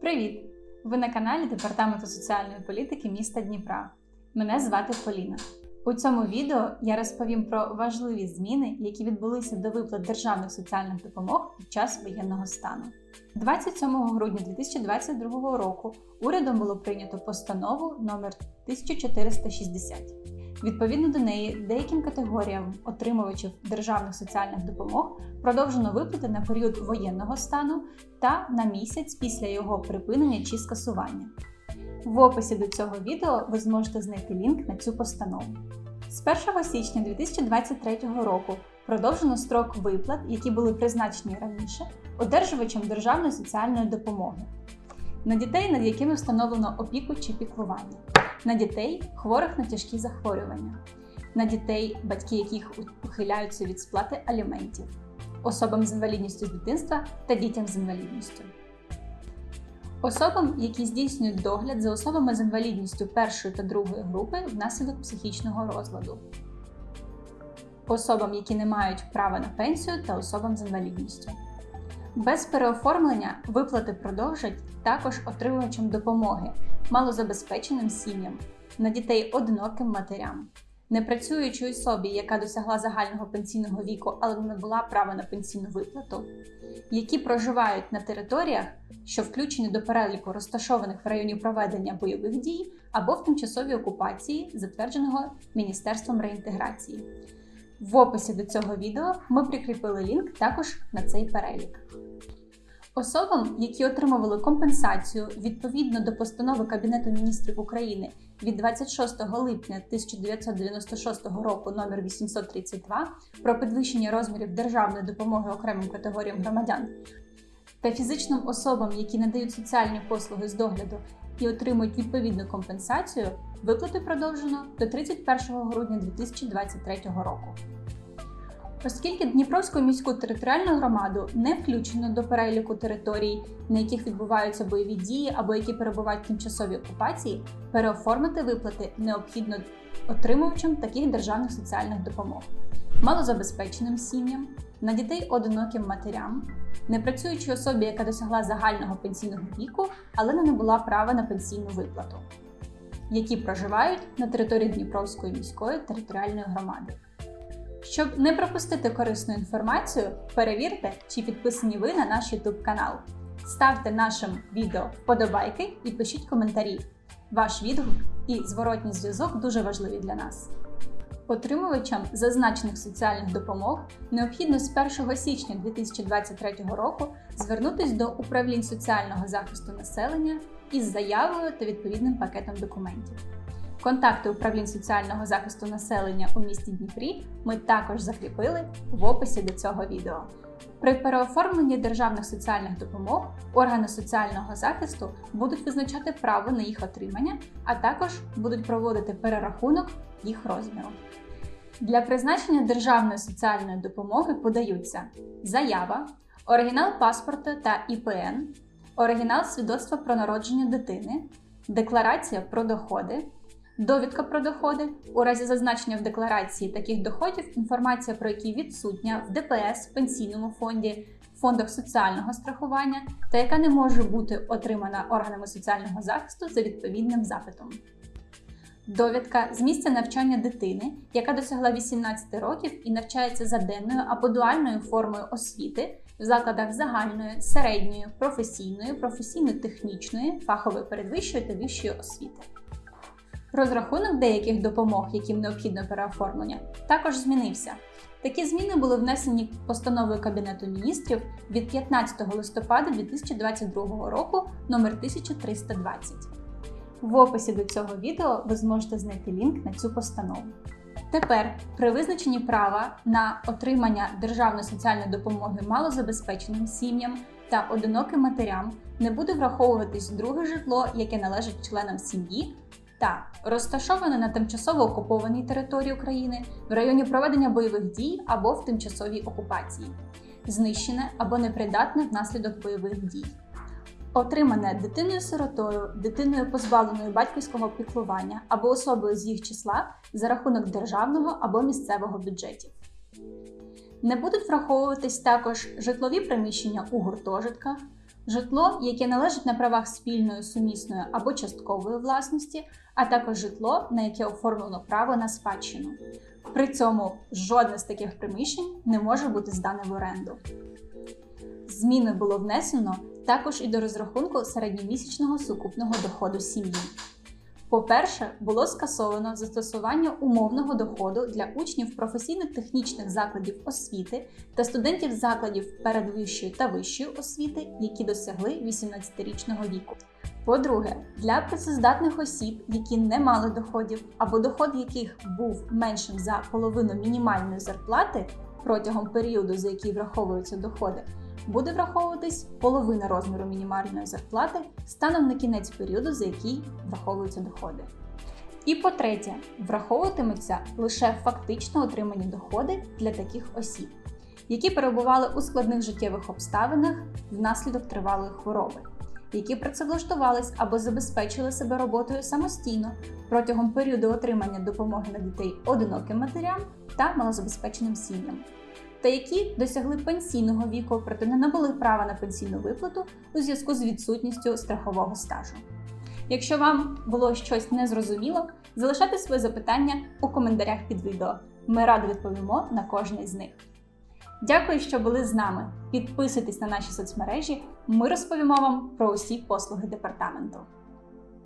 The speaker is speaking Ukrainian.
Привіт! Ви на каналі Департаменту соціальної політики міста Дніпра. Мене звати Поліна. У цьому відео я розповім про важливі зміни, які відбулися до виплат державних соціальних допомог під час воєнного стану. 27 грудня 2022 року урядом було прийнято постанову номер 1460. Відповідно до неї, деяким категоріям отримувачів державних соціальних допомог продовжено виплати на період воєнного стану та на місяць після його припинення чи скасування. В описі до цього відео ви зможете знайти лінк на цю постанову. З 1 січня 2023 року продовжено строк виплат, які були призначені раніше, одержувачам державної соціальної допомоги. На дітей, над якими встановлено опіку чи піклування, на дітей, хворих на тяжкі захворювання, на дітей, батьки яких ухиляються від сплати аліментів, особам з інвалідністю з дитинства та дітям з інвалідністю. Особам, які здійснюють догляд за особами з інвалідністю першої та другої групи внаслідок психічного розладу, особам, які не мають права на пенсію, та особам з інвалідністю. Без переоформлення виплати продовжать також отримувачам допомоги, малозабезпеченим сім'ям, на дітей одиноким матерям, непрацюючій особі, яка досягла загального пенсійного віку, але не була права на пенсійну виплату, які проживають на територіях, що включені до переліку розташованих в районі проведення бойових дій або в тимчасовій окупації, затвердженого Міністерством реінтеграції. В описі до цього відео ми прикріпили лінк також на цей перелік. Особам, які отримували компенсацію відповідно до постанови Кабінету міністрів України від 26 липня 1996 року номер 832 про підвищення розмірів державної допомоги окремим категоріям громадян та фізичним особам, які надають соціальні послуги з догляду і отримують відповідну компенсацію, виплати продовжено до 31 грудня 2023 року. Оскільки Дніпровську міську територіальну громаду не включено до переліку територій, на яких відбуваються бойові дії або які перебувають в тимчасовій окупації, переоформити виплати необхідно отримувачам таких державних соціальних допомог, малозабезпеченим сім'ям, на дітей одиноким матерям, непрацюючій особі, яка досягла загального пенсійного віку, але не набула права на пенсійну виплату, які проживають на території Дніпровської міської територіальної громади. Щоб не пропустити корисну інформацію, перевірте, чи підписані ви на наш YouTube канал. Ставте нашим відео вподобайки і пишіть коментарі. Ваш відгук і зворотній зв'язок дуже важливі для нас. Отримувачам зазначених соціальних допомог необхідно з 1 січня 2023 року звернутися до управлінь соціального захисту населення із заявою та відповідним пакетом документів. Контакти управлінь соціального захисту населення у місті Дніпрі ми також закріпили в описі до цього відео. При переоформленні державних соціальних допомог органи соціального захисту будуть визначати право на їх отримання, а також будуть проводити перерахунок їх розміру. Для призначення державної соціальної допомоги подаються заява, оригінал паспорта та ІПН, оригінал свідоцтва про народження дитини, декларація про доходи. Довідка про доходи у разі зазначення в декларації таких доходів, інформація про які відсутня в ДПС, пенсійному фонді, фондах соціального страхування та яка не може бути отримана органами соціального захисту за відповідним запитом. Довідка з місця навчання дитини, яка досягла 18 років і навчається за денною або дуальною формою освіти в закладах загальної, середньої, професійної, професійно-технічної, фахової передвищої та вищої освіти. Розрахунок деяких допомог, яким необхідно переоформлення, також змінився. Такі зміни були внесені постановою Кабінету міністрів від 15 листопада 2022 року номер 1320. В описі до цього відео ви зможете знайти лінк на цю постанову. Тепер при визначенні права на отримання державної соціальної допомоги малозабезпеченим сім'ям та одиноким матерям не буде враховуватись друге житло, яке належить членам сім'ї та розташоване на тимчасово окупованій території України в районі проведення бойових дій або в тимчасовій окупації, знищене або непридатне внаслідок бойових дій, отримане дитиною-сиротою, дитиною позбавленою батьківського піклування або особою з їх числа за рахунок державного або місцевого бюджетів. Не будуть враховуватись також житлові приміщення у гуртожитках, житло, яке належить на правах спільної, сумісної або часткової власності, а також житло, на яке оформлено право на спадщину. При цьому жодне з таких приміщень не може бути здане в оренду. Зміни було внесено також і до розрахунку середньомісячного сукупного доходу сім'ї. По-перше, було скасовано застосування умовного доходу для учнів професійно-технічних закладів освіти та студентів закладів передвищої та вищої освіти, які досягли 18-річного віку. По-друге, для працездатних осіб, які не мали доходів або доход яких був меншим за половину мінімальної зарплати протягом періоду, за який враховуються доходи, буде враховуватись половина розміру мінімальної зарплати станом на кінець періоду, за який враховуються доходи. І по-третє, враховуватимуться лише фактично отримані доходи для таких осіб, які перебували у складних життєвих обставинах внаслідок тривалої хвороби, які працевлаштувались або забезпечили себе роботою самостійно протягом періоду отримання допомоги на дітей одиноким матерям та малозабезпеченим сім'ям та які досягли пенсійного віку, проте не набули права на пенсійну виплату у зв'язку з відсутністю страхового стажу. Якщо вам було щось незрозуміло, залишайте свої запитання у коментарях під відео. Ми радо відповімо на кожне з них. Дякую, що були з нами. Підписуйтесь на наші соцмережі. Ми розповімо вам про усі послуги департаменту.